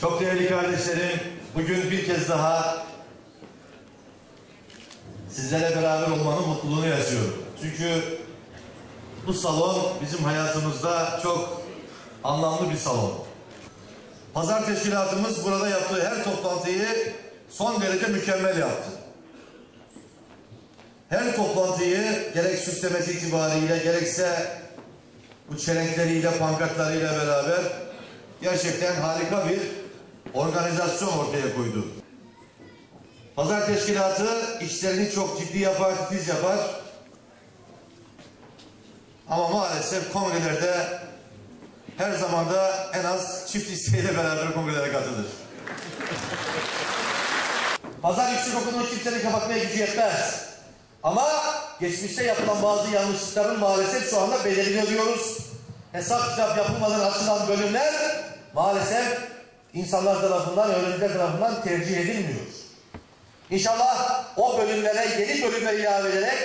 Çok değerli kardeşlerim, bugün bir kez daha sizlerle beraber olmanın mutluluğunu yaşıyorum. Çünkü bu salon bizim hayatımızda çok anlamlı bir salon. Pazar teşkilatımız burada yaptığı her toplantıyı son derece mükemmel yaptı. Her toplantıyı gerek süslemesi itibariyle gerekse bu çelenkleriyle, pankartlarıyla beraber gerçekten harika bir organizasyon ortaya koydu. Pazar teşkilatı işlerini çok ciddi yapar, titiz yapar. Ama maalesef kongrelerde her zaman da en az çift isteğiyle beraber kongrelere katılır. Pazar Yüksek Okulu'nu kimsenin kapatmaya gücü yetmez. Ama geçmişte yapılan bazı yanlışlıkların maalesef şu anda bedelini ödüyoruz. Hesap kitap yapılmadan açılan bölümler maalesef insanlar tarafından, öğrenciler tarafından tercih edilmiyor. İnşallah o bölümlere yeni bölümler ilave ederek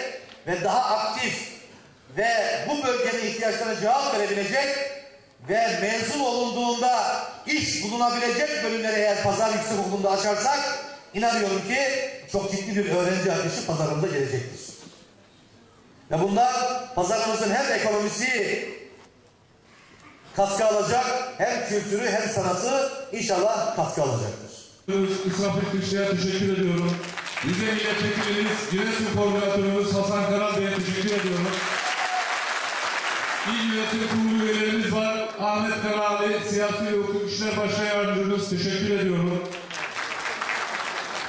ve daha aktif ve bu bölgenin ihtiyaçlarına cevap verebilecek ve mezun olunduğunda iş bulunabilecek bölümleri eğer pazar yüksek okulunda açarsak inanıyorum ki çok ciddi bir öğrenci akışı pazarımıza gelecektir. Ve bundan pazarımızın hem ekonomisi katkı alacak hem kültürü hem sanatı inşallah katkı alacaktır. İsraf Etmişler'e teşekkür ediyorum. Bize milletvekilimiz, Giresun Koordinatörümüz Hasan Karal Bey'e teşekkür ediyorum. İl Yönetim Kurulu üyelerimiz var. Ahmet Karali, Siyasi Hukuk İşler Başkan Yardımcımız teşekkür ediyorum.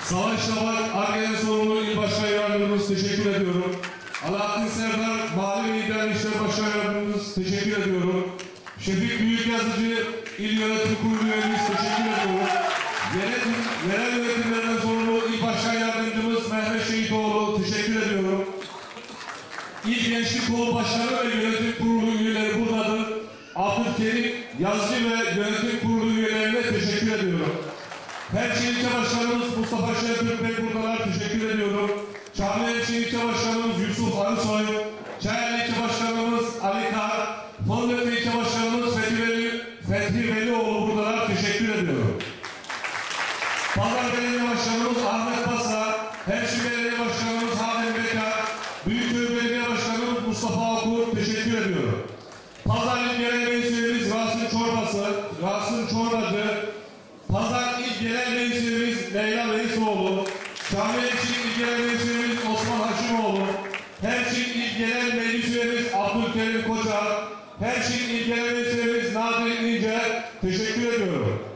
Savaş Şabak, Arge'nin sorumlu İl Başkan Yardımcımız teşekkür ediyorum. Alaaddin Serdar, Mali ve İdari İşler Başkan Yardımcımız teşekkür ediyorum. Şefik Büyük Yazıcı, İl Yönetim Kurulu üyemiz teşekkür ediyorum. Yönetim, yerel yönetimlerden sorumlu İl Başkan Yardımcımız Mehmet Şehitoğlu teşekkür ediyorum. İl Gençlik Kolu Başkanı ve Yönetim Kurulu üyeleri buradadır. Abdülkerim Yazıcı ve Yönetim Kurulu üyelerine teşekkür ediyorum. Perçin İlçe Başkanımız Mustafa Şentürk Bey buradalar. Teşekkür ediyorum. Çamlıhemşin İlçe Başkanımız Yusuf Arısoy. Çayeli İlçe Fethi Velioğlu buradan teşekkür ediyorum. Pazar Belediye Başkanımız Ahmet Pasa, Hemşire Belediye Başkanımız Halim Bekar, Büyükşehir Belediye Başkanımız Mustafa Okur teşekkür ediyorum. Pazar İl Genel Meclisimiz Rasim Çorbası, Rasim Çorbacı, Pazar İl Genel Meclisimiz Leyla Reisoğlu, Şamil İl Genel Meclisimiz Osman Haşimoğlu, Perşin İl Genel Meclis Üyemiz Abdülkerim Koca, Perşin İl Genel Meclis Üyemiz Nadir İnce teşekkür ediyorum.